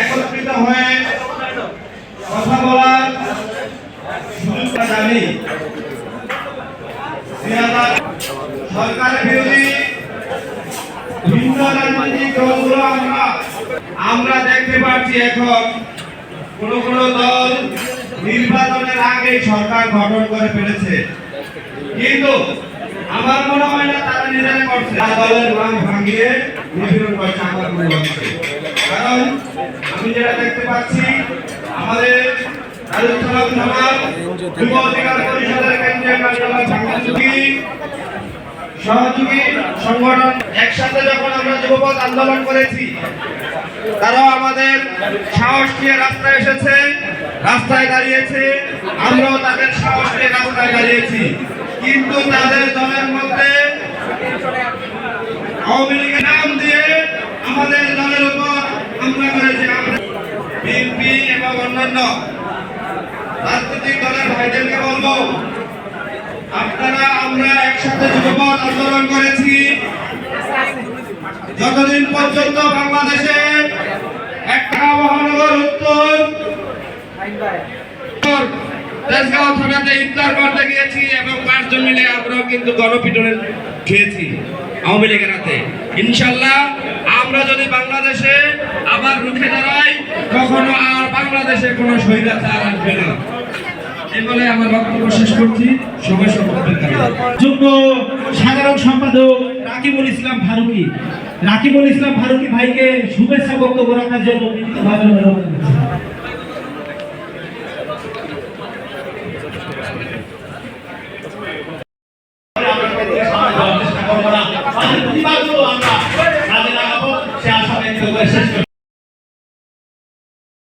একত্রিত হয়ে কথা বলার সুযোগটা বিরোধী ভিন্ন রাজনৈতিক দলগুলো আমরা আমরা দেখতে পাচ্ছি এখন কোন কোন দল নির্বাচনের আগে সরকার গঠন করে ফেলেছে। কিন্তু আমার মনে হয় না তারা নিজেরা করছে। দলের নাম ভাঙিয়ে নিপীড়ন করছে আমার মনে হচ্ছে। কারণ, আমি যেটা দেখতে পাচ্ছি, আমাদের রাজস্থান থানার যুব অধিকার পরিষদের কেন্দ্রীয় কার্যালয় ভাঙচুরি সহযোগী সংগঠন একসাথে যখন আমরা যুবপথ আন্দোলন করেছি, তারাও আমাদের সাহস নিয়ে রাস্তায় এসেছে, রাস্তায় দাঁড়িয়েছে, আমরাও তাদের সাহস নিয়ে রাস্তায় দাঁড়িয়েছি কিন্তু তাদের দলের মধ্যে আওয়ামী নাম দিয়ে আমাদের দলের উপর হামলা করেছে বিএনপি এবং অন্যান্য রাজনৈতিক দলের ভাইদেরকে বলব, আপনারা আমরা একসাথে যুবপথ আন্দোলন করেছি। যতদিন পর্যন্ত বাংলাদেশে একটা মহানগর উত্তর তেজগাঁও থানাতে ইফতার করতে গিয়েছি এবং পাঁচজন মিলে আমরাও কিন্তু গণপিটনের খেয়েছি আওয়ামী লীগের হাতে। ইনশাল্লাহ আমরা যদি বাংলাদেশে আবার রুখে দাঁড়াই, কখনো আর বাংলাদেশে কোনো স্বৈরাচার আসবে না। বলে আমার বক্তব্য শেষ করছি। সাধারণ সম্পাদক রাকিবুল ইসলাম ফারুকি। রাকিবুল ইসলাম ফারুকি ভাইকে শুভেচ্ছা বক্তব্য রাখার জন্য আমরা প্রতিবাদগুলো আমরা কাজে লাগাবো সে আশা ব্যক্ত করে শেষ।